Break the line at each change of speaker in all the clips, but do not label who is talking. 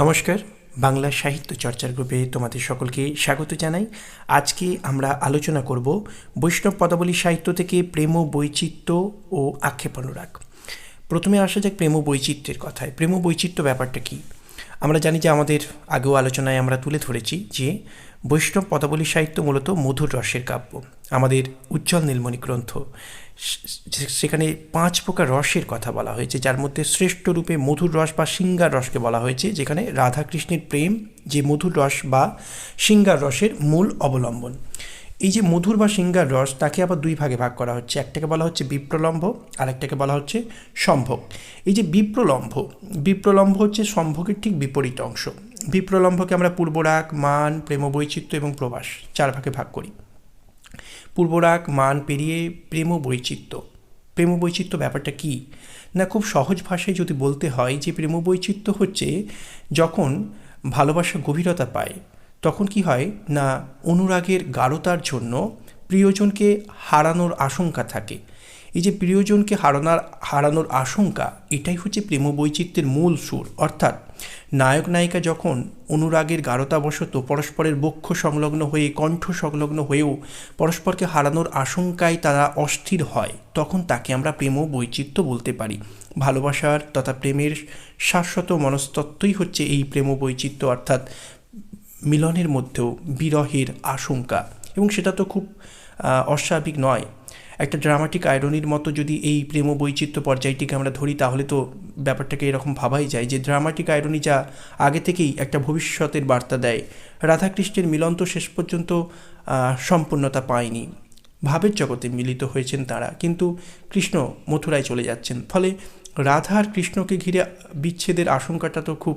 নমস্কার, বাংলা সাহিত্য চর্চার গ্রুপে তোমাদের সকলকে স্বাগত জানাই। আজকে আমরা আলোচনা করব বৈষ্ণব পদাবলী সাহিত্য থেকে প্রেম, বৈচিত্র্য ও আক্ষেপ অনুরাগ প্রথমে আসা যাক প্রেম, বৈচিত্র্যের কথায়। প্রেম, বৈচিত্র্য ব্যাপারটা কি? আমরা জানি যে আমাদের আগেও আলোচনায় আমরা তুলে ধরেছি যে বৈষ্ণব পদাবলী সাহিত্য মূলত মধুর রসের কাব্য, আমাদের উজ্জ্বল নীলমণি গ্রন্থ। সেখানে পাঁচ প্রকার রসের কথা বলা হয়েছে, যার মধ্যে শ্রেষ্ঠ রূপে মধুর রস বা সিঙ্গার রসকে বলা হয়েছে, যেখানে রাধাকৃষ্ণের প্রেম যে মধুর রস বা সিঙ্গার রসের মূল অবলম্বন। এই যে মধুর বা সিঙ্গার রস, তাকে আবার দুই ভাগে ভাগ করা হচ্ছে। একটাকে বলা হচ্ছে বিপ্রলম্ভ আর একটাকে বলা হচ্ছে সম্ভোগ। এই যে বিপ্রলম্ভ বিপ্রলম্ভ হচ্ছে সম্ভোগের ঠিক বিপরীত অংশ। বিপ্রলম্ভকে আমরা পূর্বরাগ, মান প্রেম বৈচিত্র্য এবং প্রবাস চার ভাগে ভাগ করি। পূর্বরাগ, মান পেরিয়ে প্রেম বৈচিত্র্য প্রেম বৈচিত্র্য ব্যাপারটা কি? না, খুব সহজ ভাষায় যদি বলতে হয় যে প্রেম বৈচিত্র্য হচ্ছে যখন ভালোবাসা গভীরতা পায় তখন কি হয়? না, অনুরাগের গাঢ়তার জন্য প্রিয়জনকে হারানোর আশঙ্কা থাকে। এই যে প্রিয়জনকে হারানোর হারানোর আশঙ্কা, এটাই হচ্ছে প্রেম বৈচিত্র্যের মূল সুর। অর্থাৎ নায়ক, নায়িকা যখন অনুরাগের গাঢ়তাবশত পরস্পরের বক্ষ সংলগ্ন হয়ে, কণ্ঠ সংলগ্ন হয়েও পরস্পরকে হারানোর আশঙ্কায় তারা অস্থির হয়, তখন তাকে আমরা প্রেম বৈচিত্র্য বলতে পারি। ভালোবাসার তথা প্রেমের শাশ্বত মনস্তত্ত্বই হচ্ছে এই প্রেম বৈচিত্র্য অর্থাৎ মিলনের মধ্যেও বিরহের আশঙ্কা। এবং সেটা তো খুব অস্বাভাবিক নয়। একটা ড্রামাটিক আয়রনির মতো যদি এই প্রেম বৈচিত্র্য পর্যায়টিকে আমরা ধরি, তাহলে তো ব্যাপারটাকে এরকম ভাবাই যায় যে ড্রামাটিক আয়রনি যা আগে থেকেই একটা ভবিষ্যতের বার্তা দেয়, রাধাকৃষ্ণের মিলন তো শেষ পর্যন্ত সম্পূর্ণতা পায়নি। ভাবের জগতে মিলিত হয়েছেন তারা, কিন্তু কৃষ্ণ মথুরায় চলে যাচ্ছেন। ফলে রাধা আর কৃষ্ণকে ঘিরে বিচ্ছেদের আশঙ্কাটা তো খুব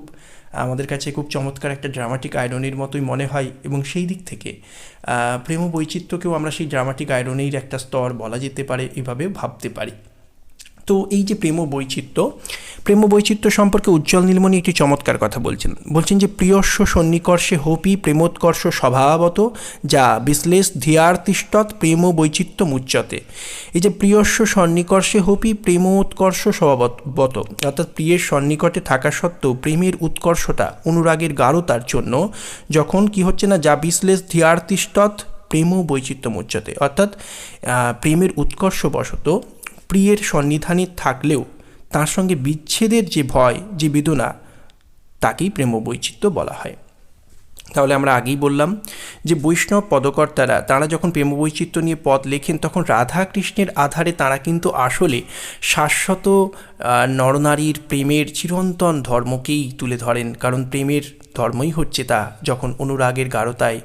আমাদের কাছে খুব চমৎকার একটা ড্রামাটিক আয়রনির মতোই মনে হয় এবং সেই দিক থেকে প্রেম বৈচিত্র্যকেও আমরা সেই ড্রামাটিক আয়রনির একটা স্তর বলা যেতে পারে এভাবে ভাবতে পারি। তো এই যে প্রেম বৈচিত্র্য প্রেম বৈচিত্র্য সম্পর্কে উজ্জ্বল নীলমণি একটি চমৎকার কথা বলছেন। বলছেন যে, প্রিয়স্ব সন্নিকর্ষে হোপি প্রেমোৎকর্ষ স্বভাবত, যা বিশ্লেষ ধিয়ার্তিষ্ঠৎ প্রেম বৈচিত্র্য মুচ্যতে এই যে প্রিয়স্ব সন্নিকর্ষে হোপি প্রেমোৎকর্ষ স্বভাবত, অর্থাৎ প্রিয়ের সন্নিকটে থাকা সত্ত্বেও প্রেমের উৎকর্ষতা অনুরাগের গাঢ়তার জন্য, যখন কি হচ্ছে না, যা বিশ্লেষ ধিয়ার্তিষ্ঠৎ প্রেম বৈচিত্র্য মুচ্যতে অর্থাৎ প্রেমের উৎকর্ষবশত প্রিয়ের সন্নিধানে থাকলেও তার সঙ্গে বিচ্ছেদের যে ভয়, যে বেদনা, তাকেই প্রেম বৈচিত্র্য বলা হয়। তাহলে আমরা আগেই বললাম যে বৈষ্ণব পদকর্তারা, তারা যখন প্রেম বৈচিত্র্য নিয়ে পদ লেখেন, তখন রাধা কৃষ্ণের আধারে তারা কিন্তু আসলে শাশ্বত নরনারীর প্রেমের চিরন্তন ধর্মকেই তুলে ধরেন। কারণ প্রেমের ধর্মই হচ্ছে তা। যখন অনুরাগের গাঢ়তায়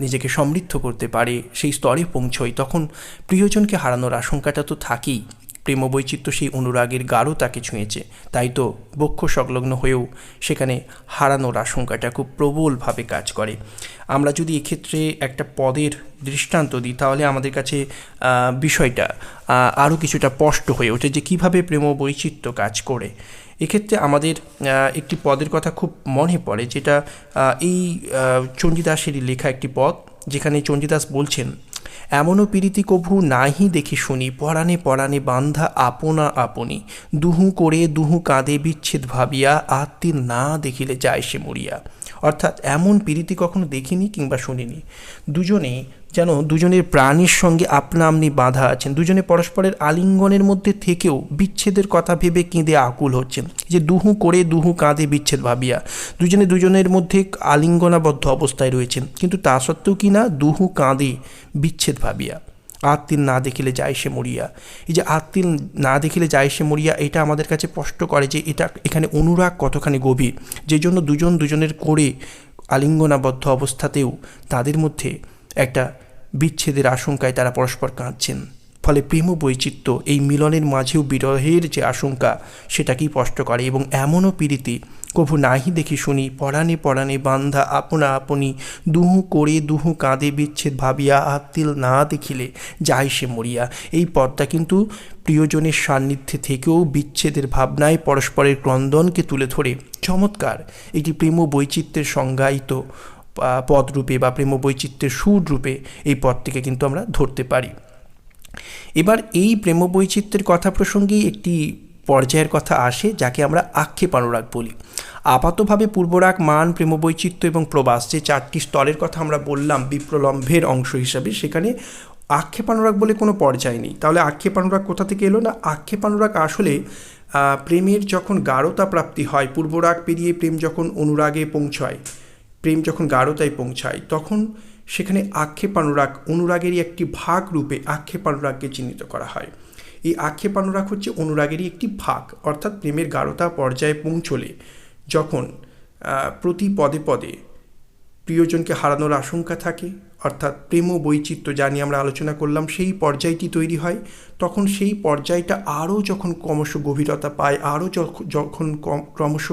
নিজেকে সমৃদ্ধ করতে পারে সেই স্তরে পৌঁছয় তখন প্রিয়জনকে হারানোর আশঙ্কাটা তো থাকেই। প্রেম বৈচিত্র্য সেই অনুরাগের গাঢ় তাকে ছুঁয়েছে। তাই তো বক্ষ সংলগ্ন হয়েও সেখানে হারানোর আশঙ্কাটা খুব প্রবলভাবে কাজ করে। আমরা যদি এক্ষেত্রে একটা পদের দৃষ্টান্ত দিই, তাহলে আমাদের কাছে বিষয়টা আরও কিছুটা স্পষ্ট হয়ে ওঠে যে কীভাবে প্রেম বৈচিত্র্য কাজ করে। এক্ষেত্রে আমাদের একটি পদের কথা খুব মনে পড়ে, যেটা এই চণ্ডীদাসেরই লেখা একটি পদ, যেখানে চণ্ডীদাস বলছেন এমনও পীড়িতি কভু নাহি দেখি শুনি, পরাণে পরাণে বান্ধা আপনা আপনি। দুহু করে দুহু কাঁদে বিচ্ছেদ ভাবিয়া, আত্মীর না দেখিলে যায় সে মরিয়া। অর্থাৎ এমন পীড়িতি কখনো দেখিনি কিংবা শুনিনি। দুজনেই যেন দুজনের প্রাণীর সঙ্গে আপনা আপনি বাঁধা আছেন। দুজনে পরস্পরের আলিঙ্গনের মধ্যে থেকেও বিচ্ছেদের কথা ভেবে কেঁদে আকুল হচ্ছেন। যে দুহু করে দুহু কাঁদে বিচ্ছেদ ভাবিয়া দুজনে দুজনের মধ্যে আলিঙ্গনাবদ্ধ অবস্থায় রয়েছেন। কিন্তু তা সত্ত্বেও কি না দুহু কাঁদে বিচ্ছেদ ভাবিয়া। আত্মীর না দেখিলে যায় সে মরিয়া। এই যে আত্মিল না দেখিলে যায় সে মরিয়া, এটা আমাদের কাছে স্পষ্ট করে যে এটা এখানে অনুরাগ কতখানি গভীর। যে জন্য দুজন দুজনের করে আলিঙ্গনাবদ্ধ অবস্থাতেও তাদের মধ্যে একটা বিচ্ছেদের আশঙ্কায় তারা পরস্পর কাঁদছেন। ফলে প্রেম বৈচিত্র্য এই মিলনের মাঝেও বিরহের যে আশঙ্কা, সেটাকেই স্পষ্ট করে এবং এমনও পীড়িতি কভু নাহি দেখি শুনি, পরাণে পরাণে বান্ধা আপনা আপনি, দুহু করে দুহু কাঁদে বিচ্ছেদ ভাবিয়া আত্মিল না দেখিলে যাই সে মরিয়া। এই পদটা কিন্তু প্রিয়জনের সান্নিধ্যে থেকেও বিচ্ছেদের ভাবনায় পরস্পরের ক্রন্দনকে তুলে ধরে। চমৎকার! একটি প্রেম বৈচিত্র্যের সংজ্ঞায়িত পদরূপে বা প্রেম বৈচিত্র্যের সুর রূপে এই পদটিকে কিন্তু আমরা ধরতে পারি। এবার এই প্রেম বৈচিত্র্যের কথা প্রসঙ্গেই একটি পর্যায়ের কথা আসে, যাকে আমরা আক্ষেপ অনুরাগ বলি। আপাতভাবে পূর্বরাগ মান প্রেম বৈচিত্র্য এবং প্রবাস যে চারটি স্তরের কথা আমরা বললাম বিপ্রলম্ভের অংশ হিসাবে, সেখানে আক্ষেপানুরাগ বলে কোনো পর্যায় নেই। তাহলে আক্ষেপানুরাগ কোথা থেকে এলো না? আক্ষেপানুরাগ আসলে প্রেমের যখন গাঢ়তা প্রাপ্তি হয়, পূর্বরাগ পেরিয়ে প্রেম যখন অনুরাগে পৌঁছায়, প্রেম যখন গাঢ়তায় পৌঁছায়, তখন সেখানে আক্ষেপানুরাগ অনুরাগেরই একটি ভাগ রূপে আক্ষেপানুরাগকে চিহ্নিত করা হয়। এই আক্ষেপানুরাগ হচ্ছে অনুরাগেরই একটি ভাগ, অর্থাৎ প্রেমের গাঢ়তা পর্যায়ে পৌঁছলে যখন প্রতি পদে পদে প্রিয়জনকে হারানোর আশঙ্কা থাকে, অর্থাৎ প্রেম ও বৈচিত্র্য যা নিয়ে আমরা আলোচনা করলাম সেই পর্যায়টি তৈরি হয়, তখন সেই পর্যায়টা আরও যখন ক্রমশ গভীরতা পায়, আরও যখ- যখন ক্রমশ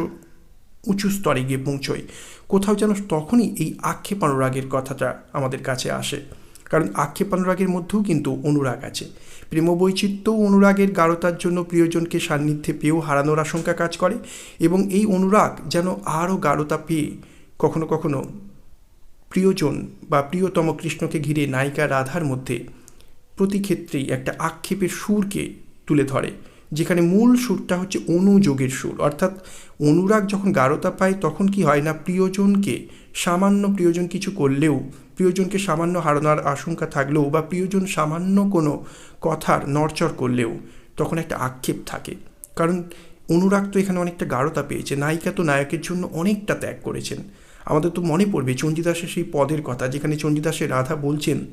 উঁচু স্তরে গিয়ে পৌঁছয়। কোথাও যেন তখনই এই আক্ষেপ অনুরাগের কথাটা আমাদের কাছে আসে। কারণ আক্ষেপ অনুরাগের মধ্যেও কিন্তু অনুরাগ আছে। প্রেম বৈচিত্র্য অনুরাগের গাঢ়তার জন্য প্রিয়জনকে সান্নিধ্যে পেয়েও হারানোর আশঙ্কা কাজ করে এবং এই অনুরাগ যেন আরও গাঢ়তা পেয়ে কখনো কখনো প্রিয়জন বা প্রিয়তম কৃষ্ণকে ঘিরে নায়িকা রাধার মধ্যে প্রতি ক্ষেত্রেই একটা আক্ষেপের সুরকে তুলে ধরে। যেখানে মূল সুরটা হচ্ছে অনুযোগের সুর। অর্থাৎ অনুরাগ যখন গাঢ়তা পায়, তখন কি হয় না, প্রিয়জনকে, সামান্য প্রিয়জন কিছু করলেও, প্রিয়জনকে সামান্য হারানোর আশঙ্কা থাকলেও বা প্রিয়জন সামান্য কোনো কথার নড়চড় করলেও, তখন একটা আক্ষেপ থাকে। কারণ অনুরাগ তো এখানে অনেকটা গাঢ়তা পেয়েছে, নায়িকা তো নায়কের জন্য অনেকটা ত্যাগ করেছেন। আমাদের তো মনে পড়বে চণ্ডীদাসের সেই পদের কথা, যেখানে চণ্ডীদাসের রাধা বলছেন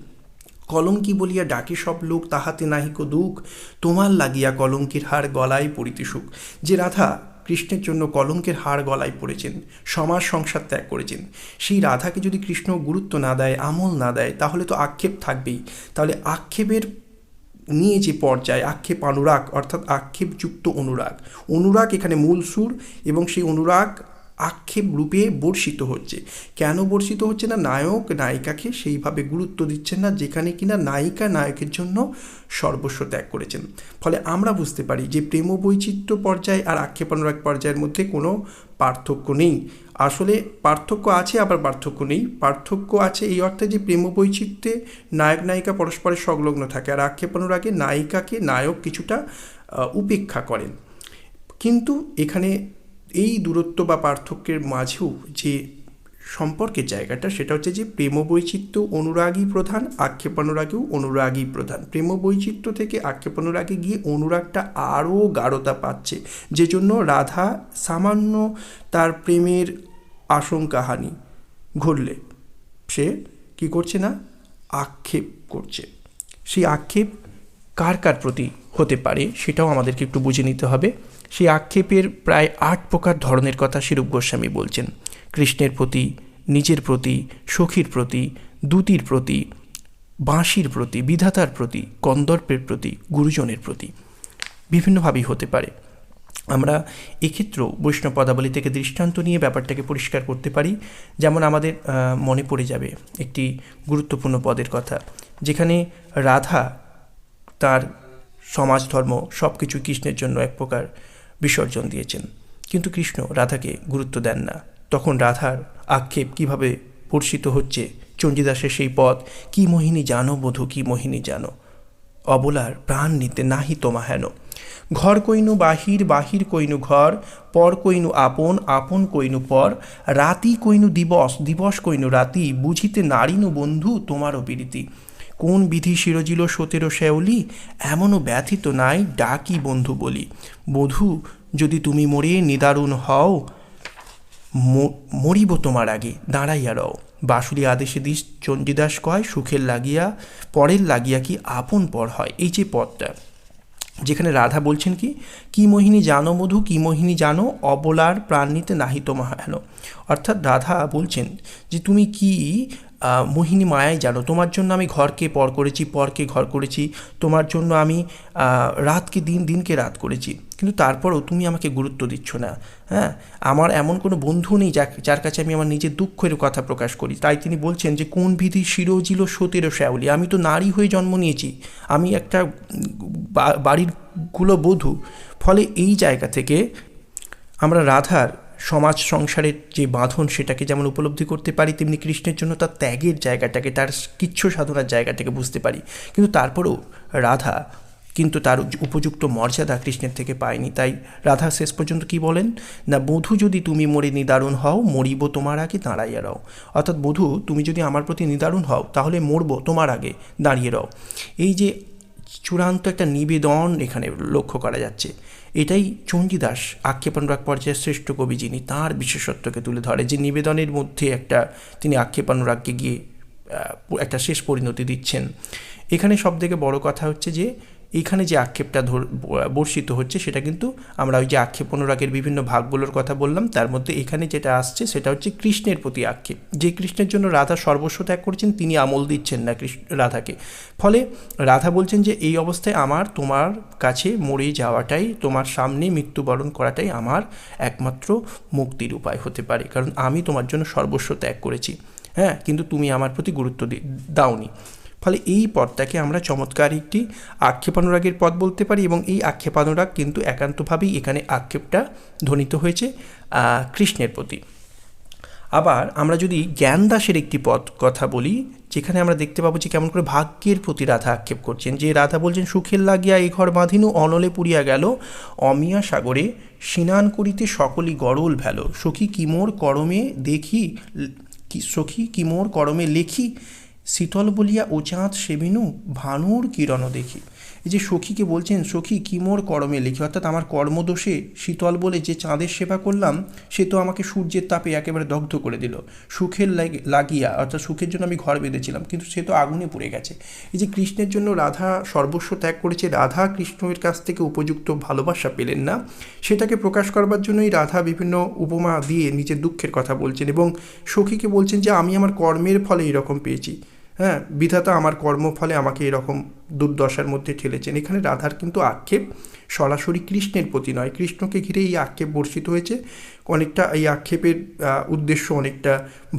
কলঙ্কি বলিয়া ডাকে সব লোক, তাহাতে নাহিক দুঃখ। তোমার লাগিয়া কলঙ্কের হার গলায় পড়িতে সুখ। যে রাধা কৃষ্ণের জন্য কলঙ্কের হার গলায় পড়েছেন, সমাজ সংসার ত্যাগ করেছেন, সেই রাধাকে যদি কৃষ্ণ গুরুত্ব না দেয়, আমল না দেয়, তাহলে তো আক্ষেপ থাকবেই। তাহলে আক্ষেপের নিয়ে যে পর্যায়, আক্ষেপ অনুরাগ, অর্থাৎ আক্ষেপযুক্ত অনুরাগ। অনুরাগ এখানে মূল সুর এবং সেই অনুরাগ আক্ষেপ রূপে বর্ষিত হচ্ছে। কেন বর্ষিত হচ্ছে না? নায়ক, নায়িকাকে সেইভাবে গুরুত্ব দিচ্ছেন না, যেখানে কিনা নায়িকা নায়কের জন্য সর্বস্ব ত্যাগ করেছেন। ফলে আমরা বুঝতে পারি যে প্রেম বৈচিত্র্য পর্যায় আর আক্ষেপ অনুরাগ পর্যায়ের মধ্যে কোনো পার্থক্য নেই। আসলে পার্থক্য আছে, আবার পার্থক্য নেই। পার্থক্য আছে এই অর্থে যে প্রেম বৈচিত্র্যে নায়ক, নায়িকা পরস্পরের সংলগ্ন থাকে আর আক্ষেপ অনুরাগে নায়িকাকে নায়ক কিছুটা উপেক্ষা করেন। কিন্তু এখানে এই দূরত্ব বা পার্থক্যের মাঝেও যে সম্পর্কের জায়গাটা, সেটা হচ্ছে যে প্রেম বৈচিত্র্য অনুরাগী প্রধান আক্ষেপ অনুরাগেও অনুরাগী প্রধান। প্রেম বৈচিত্র্য থেকে আক্ষেপ অনুরাগে গিয়ে অনুরাগটা আরও গাঢ়তা পাচ্ছে। যে জন্য রাধা সামান্য তার প্রেমের আশঙ্কাহানি ঘটলে। সে কি করছে না? আক্ষেপ করছে। সেই আক্ষেপ কার কার প্রতি হতে পারে, সেটাও আমাদেরকে একটু বুঝে নিতে হবে। সেই আক্ষেপের প্রায় আট প্রকার ধরনের কথা শিরূপ গোস্বামী বলছেন। কৃষ্ণের প্রতি, নিজের প্রতি, সখীর প্রতি, দূতির প্রতি, বাঁশির প্রতি, বিধাতার প্রতি, কন্দর্পের প্রতি, গুরুজনের প্রতি। বিভিন্নভাবেই হতে পারে। আমরা এক্ষেত্রেও বৈষ্ণব পদাবলী থেকে দৃষ্টান্ত নিয়ে ব্যাপারটাকে পরিষ্কার করতে পারি। যেমন আমাদের মনে পড়ে যাবে একটি গুরুত্বপূর্ণ পদের কথা, যেখানে রাধা তার সমাজ ধর্ম সব কিছু কৃষ্ণের জন্য এক প্রকার বিসর্জন দিয়েছেন। কিন্তু কৃষ্ণ রাধাকে গুরুত্ব দেন না। তখন রাধার আক্ষেপ কীভাবে বর্ষিত হচ্ছে? চণ্ডীদাসের সেই পথ, কি মোহিনী জানো বধূ, কি মোহিনী জানো? অবলার প্রাণ নিতে নাহি তোমা হেন। ঘর কইনু বাহির বাহির কইনু ঘর, পর কইনু আপন আপন কইনু পর, রাতি কইনু দিবস দিবস কইনু রাতি, বুঝিতে নারীনু বন্ধু তোমারও বিরীতি। কোন বিধি শিরজিল সতেরো শ্যাওলি? এমনও ব্যথিত নাই, ডাকি বন্ধু বলি। বধূ, যদি তুমি মরে নিদারুণ হও মরিব তোমার আগে, দাঁড়াইয়া রও। বাসুলি আদেশে দিস, চণ্ডীদাস কয়, সুখের লাগিয়া, পরের লাগিয়া কি আপন পর হয়? এই যে পদটা যেখানে রাধা বলছেন কি কি মোহিনী জানো মধু, কি মোহিনী জানো অবলার প্রাণ নিতে নাহি তোমা হেন। অর্থাৎ রাধা বলছেন যে, তুমি কি মোহিনী মায়াই জানো? তোমার জন্য আমি ঘরকে পর করেছি, পরকে ঘর করেছি। তোমার জন্য আমি রাতকে দিন, দিনকে রাত করেছি। কিন্তু তারপরেও তুমি আমাকে গুরুত্ব দিচ্ছ না। হ্যাঁ? আমার এমন কোনো বন্ধু নেই যার কাছে আমি আমার নিজের দুঃখের কথা প্রকাশ করি। তাই তিনি বলছেন যে, কোন বিধি শিরোজিল সতেরো শ্যাওলি? আমি তো নারী হয়ে জন্ম নিয়েছি। আমি একটা বাড়ির বধূ ফলে এই জায়গা থেকে আমরা রাধার সমাজ সংসারের যে বাঁধন, সেটাকে যেমন উপলব্ধি করতে পারি, তেমনি কৃষ্ণের জন্য তার ত্যাগের জায়গাটাকে, তার কিচ্ছু সাধনার জায়গাটাকে বুঝতে পারি। কিন্তু তারপরেও রাধা কিন্তু তার উপযুক্ত মর্যাদা কৃষ্ণের থেকে পায়নি। তাই রাধা শেষ পর্যন্ত কি বলেন? না, বধূ যদি তুমি মরে নিদারুণ হও, মরিব তোমার আগে, দাঁড়াইয়া রও। অর্থাৎ বধূ, তুমি যদি আমার প্রতি নিদারুণ হও, তাহলে মরবো তোমার আগে, দাঁড়িয়ে রও। এই যে চূড়ান্ত একটা নিবেদন এখানে লক্ষ্য করা যাচ্ছে। এটাই চণ্ডীদাস আক্ষেপানুরাগ পর্যায়ের শ্রেষ্ঠ কবি যিনি তাঁর বিশেষত্বকে তুলে ধরে। যে নিবেদনের মধ্যে একটা তিনি আক্ষেপানুরাগকে গিয়ে একটা শেষ পরিণতি দিচ্ছেন। এখানে সব থেকে বড় কথা হচ্ছে যে এইখানে যে আক্ষেপটা ধর বর্ষিত হচ্ছে সেটা কিন্তু আমরা ওই যে আক্ষেপ অনুরাগের বিভিন্ন ভাগগুলোর কথা বললাম, তার মধ্যে এখানে যেটা আসছে সেটা হচ্ছে কৃষ্ণের প্রতি আক্ষেপ। যে কৃষ্ণের জন্য রাধা সর্বস্ব ত্যাগ করছেন, তিনি আমল দিচ্ছেন না কৃষ্ণ, রাধাকে। ফলে রাধা বলছেন যে, এই অবস্থায় আমার, তোমার কাছে মরে যাওয়াটাই, তোমার সামনে মৃত্যুবরণ করাটাই আমার একমাত্র মুক্তির উপায় হতে পারে। কারণ আমি তোমার জন্য সর্বস্ব ত্যাগ করেছি। হ্যাঁ কিন্তু তুমি আমার প্রতি গুরুত্ব দি- দাওনি। ফলে এই পদটাকে আমরা চমৎকার একটি আক্ষেপানুরাগের পদ বলতে পারি এবং এই আক্ষেপানুরাগ কিন্তু একান্তভাবেই এখানে আক্ষেপটা ধ্বনিত হয়েছে কৃষ্ণের প্রতি। আবার আমরা যদি জ্ঞানদাসের একটি পদ কথা বলি, যেখানে আমরা দেখতে পাবো যে কেমন করে ভাগ্যের প্রতি রাধা আক্ষেপ করছেন। যে রাধা বলছেন, সুখের লাগিয়া এই ঘর বাঁধিনু, অনলে পুরিয়া গেল। অমিয়া সাগরে স্নান করিতে সকলই গরল ভেল। সখী কিমোর করমে দেখি, সখী কিমোর করমে লেখি? শীতল বলিয়া ও চাঁদ সেবিনু ভানুর কিরণ দেখি। এই যে সখীকে বলছেন, সখী, কি মোর কর্মে লিখি? অর্থাৎ আমার কর্মদোষে শীতল বলে যে চাঁদের সেবা করলাম, সে তো আমাকে সূর্যের তাপে একেবারে দগ্ধ করে দিল। সুখের লাগিয়া, অর্থাৎ সুখের জন্য আমি ঘর বেঁধেছিলাম, কিন্তু সে তো আগুনে পুড়ে গেছে। এই যে কৃষ্ণের জন্য রাধা সর্বস্ব ত্যাগ করেছে, রাধা কৃষ্ণের কাছ থেকে উপযুক্ত ভালোবাসা পেলেন না। সেটাকে প্রকাশ করবার জন্যই রাধা বিভিন্ন উপমা দিয়ে নিজের দুঃখের কথা বলছেন এবং সখীকে বলছেন যে, আমি আমার কর্মের ফলে এরকম পেয়েছি। হ্যাঁ বিধাতা আমার কর্মফলে আমাকে এরকম দুর্দশার মধ্যে ঠেলেছেন। এখানে রাধার কিন্তু আক্ষেপ সরাসরি কৃষ্ণের প্রতি নয়। কৃষ্ণকে ঘিরে এই আক্ষেপ বর্ষিত হয়েছে। অনেকটা এই আক্ষেপের উদ্দেশ্য অনেকটা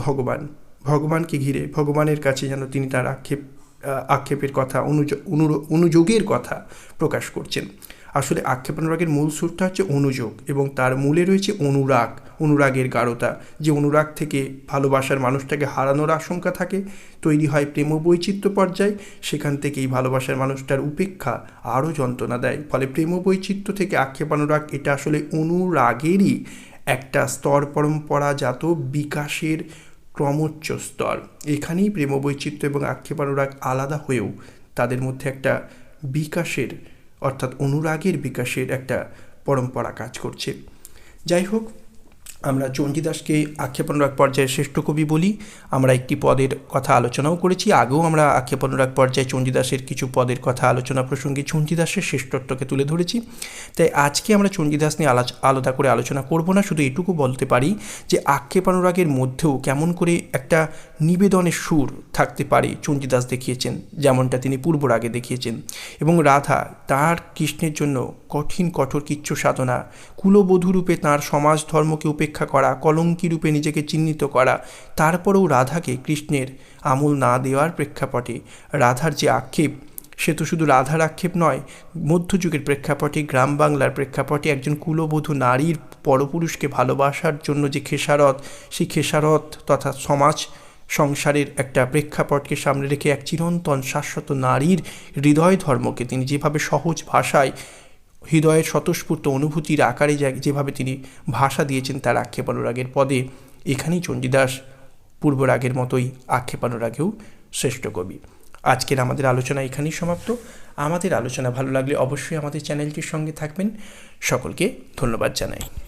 ভগবান, ভগবানকে ঘিরে, ভগবানের কাছে যেন তিনি তার আক্ষেপ আক্ষেপের কথা অনুযোগের কথা প্রকাশ করছেন। আসলে আক্ষেপণরাগের মূল সুরটা হচ্ছে অনুযোগ এবং তার মূলে রয়েছে অনুরাগ। অনুরাগের গাঢ়তা। যে অনুরাগ থেকে ভালোবাসার মানুষটাকে হারানোর আশঙ্কা থাকে, তৈরি হয় প্রেম বৈচিত্র্য পর্যায়, সেখান থেকে এই ভালোবাসার মানুষটার উপেক্ষা আরও যন্ত্রণা দেয়। ফলে প্রেম বৈচিত্র্য থেকে আক্ষেপানুরাগ এটা আসলে অনুরাগেরই একটা স্তর পরম্পরাজাত বিকাশের ক্রমোচ্চ স্তর। এখানেই প্রেম বৈচিত্র্য এবং আক্ষেপানুরাগ আলাদা হয়েও তাদের মধ্যে একটা বিকাশের, অর্থাৎ অনুরাগের বিকাশের একটা পরম্পরা কাজ করছে। যাই হোক আমরা চণ্ডীদাসকে আক্ষেপণরাগ পর্যায়ের শ্রেষ্ঠ কবি বলি। আমরা একটি পদের কথা আলোচনাও করেছি। আগেও আমরা আক্ষেপণরাগ পর্যায়ে চণ্ডীদাসের কিছু পদের কথা আলোচনা প্রসঙ্গে চণ্ডীদাসের শ্রেষ্ঠত্বকে তুলে ধরেছি। তাই আজকে আমরা চণ্ডীদাস নিয়ে আলাচ- আলাদা করে আলোচনা করব না। শুধু এটুকু বলতে পারি যে আক্ষেপণরাগের মধ্যেও কেমন করে একটা নিবেদনের সুর থাকতে পারে, চণ্ডীদাস দেখিয়েছেন, যেমনটা তিনি পূর্বর আগে দেখিয়েছেন। এবং রাধা তার কৃষ্ণের জন্য কঠিন, কঠোর কিচ্ছু সাধনা কুলবধূ রূপে তাঁর সমাজ ধর্মকে উপেক্ষা করা কলঙ্কি রূপে নিজেকে চিহ্নিত করা, তারপরেও রাধাকে কৃষ্ণের আমল না দেওয়ার প্রেক্ষাপটে। রাধার যে আক্ষেপ, সে তো শুধু রাধার আক্ষেপ নয়, মধ্যযুগের প্রেক্ষাপটে, গ্রাম বাংলার প্রেক্ষাপটে একজন কুলবধূ নারীর পরপুরুষকে ভালোবাসার জন্য যে খেসারত, সেই খেসারত তথা সমাজ সংসারের একটা প্রেক্ষাপটকে সামনে রেখে এক চিরন্তন শাশ্বত নারীর হৃদয় ধর্মকে তিনি যেভাবে সহজ ভাষায়, হৃদয়ের স্বতঃস্ফূর্ত অনুভূতির আকারে যেভাবে তিনি ভাষা দিয়েছেন তার আক্ষেপানুরাগের পদে, এখানেই চণ্ডীদাস পূর্বরাগের মতোই আক্ষেপানুরাগেও শ্রেষ্ঠ কবি। আজকের আমাদের আলোচনা এখানেই সমাপ্ত। আমাদের আলোচনা ভালো লাগলে অবশ্যই আমাদের চ্যানেলটির সঙ্গে থাকবেন। সকলকে ধন্যবাদ জানাই।